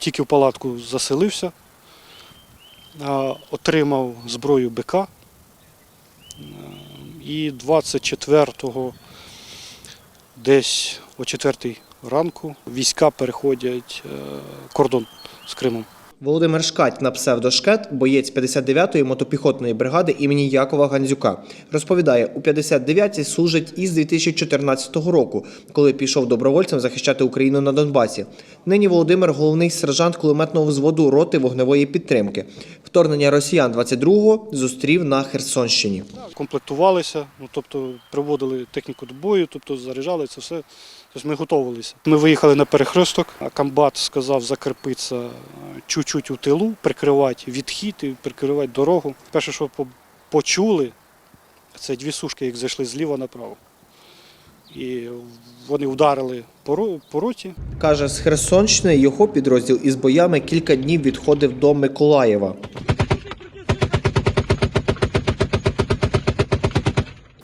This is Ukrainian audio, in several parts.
тільки в палатку заселився, отримав зброю БК. Е, І 24-го десь о 4 ранку війська переходять е, кордон з Кримом. Володимир Шкать на псевдошкет, боєць 59-ї мотопіхотної бригади імені Якова Гандзюка. Розповідає, у 59-й служить із 2014 року, коли пішов добровольцем захищати Україну на Донбасі. Нині Володимир головний сержант кулеметного взводу роти вогневої підтримки. Вторгнення росіян 22-го зустрів на Херсонщині. комплектувалися, ну тобто приводили техніку до бою, тобто заряджали це все. Тобто ми готувалися. Ми виїхали на перехресток, а комбат сказав закріпитися чуть-чуть у тилу, прикривати відхід і прикривати дорогу. Перше, що почули, це дві сушки, як зайшли зліва направо. І вони вдарили по роті. Каже, з Херсонщини його підрозділ із боями кілька днів відходив до Миколаєва.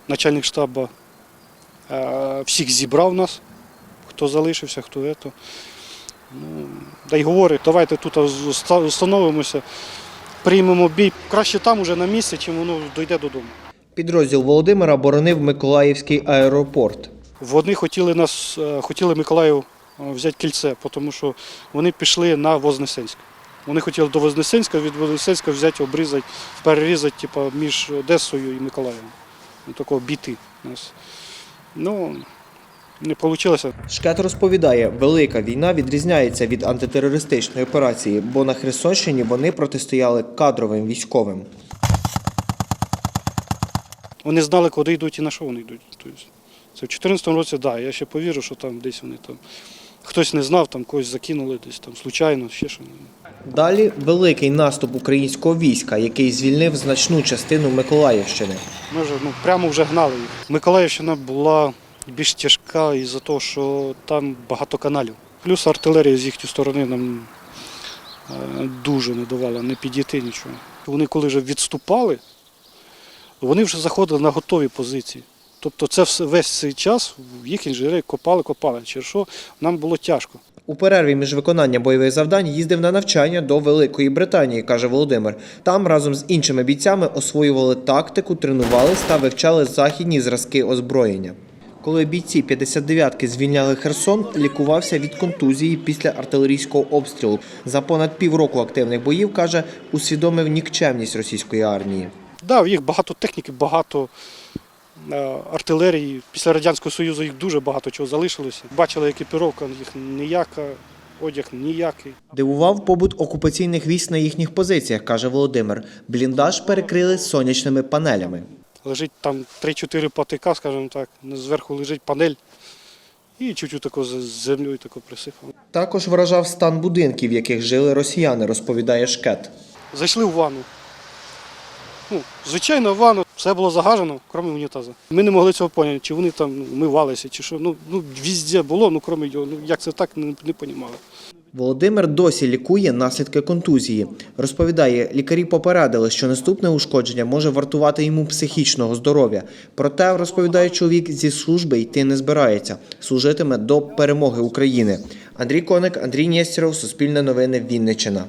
Начальник штабу е, всіх зібрав нас, хто залишився, хто ето. Ну, та й говорить, давайте тут встановимося, приймемо бій. Краще там уже на місці, чим воно дойде додому. Підрозділ Володимира боронив Миколаївський аеропорт. Вони хотіли нас, е, хотіли Миколаїв е, взяти кільце, тому що вони пішли на Вознесенськ. Вони хотіли до Вознесенська, від Вознесенська взяти, обрізати, перерізати типу, між Одесою і Миколаєвом. Ну, такого біти нас. Ну, не вийшло. Шкет розповідає, велика війна відрізняється від антитерористичної операції, бо на Херсонщині вони протистояли кадровим військовим. Вони знали, куди йдуть і на що вони йдуть. Тобто, це в 2014 році, так, да, я ще повірю, що там десь вони там. Хтось не знав, там когось закинули десь там случайно, ще що. Далі великий наступ українського війська, який звільнив значну частину Миколаївщини. Ми вже ну, прямо вже гнали їх. Миколаївщина була більш тяжка із-за того, що там багато каналів. Плюс артилерія з їхньої сторони нам е, дуже не давала не підійти нічого. Вони коли вже відступали, вони вже заходили на готові позиції. Тобто це весь цей час їх інженери копали, копали. Через що нам було тяжко. У перерві між виконанням бойових завдань їздив на навчання до Великої Британії, каже Володимир. Там разом з іншими бійцями освоювали тактику, тренувались та вивчали західні зразки озброєння. Коли бійці 59-ки звільняли Херсон, лікувався від контузії після артилерійського обстрілу. За понад півроку активних боїв каже, усвідомив нікчемність російської армії. Да, в їх багато техніки, багато е, артилерії. Після Радянського Союзу їх дуже багато чого залишилося. Бачили, екіпіровка їх ніяка, одяг ніякий. Дивував побут окупаційних військ на їхніх позиціях, каже Володимир. Бліндаж перекрили сонячними панелями. Лежить там 3-4 патика, скажімо так, зверху лежить панель і чуть-чуть тако з землею тако присипано. Також вражав стан будинків, в яких жили росіяни, розповідає Шкет. Зайшли в ванну. Ну, звичайно, в ванну все було загажено, крім унітазу. Ми не могли цього поняти, чи вони там ну, мивалися, чи що. Ну, ну везде було, ну крім його. Ну як це так, не, не понімали. Володимир досі лікує наслідки контузії. Розповідає, лікарі попередили, що наступне ушкодження може вартувати йому психічного здоров'я. Проте, розповідає чоловік, зі служби йти не збирається. Служитиме до перемоги України. Андрій Коник, Андрій Нєстєров, Суспільне новини, Вінниччина.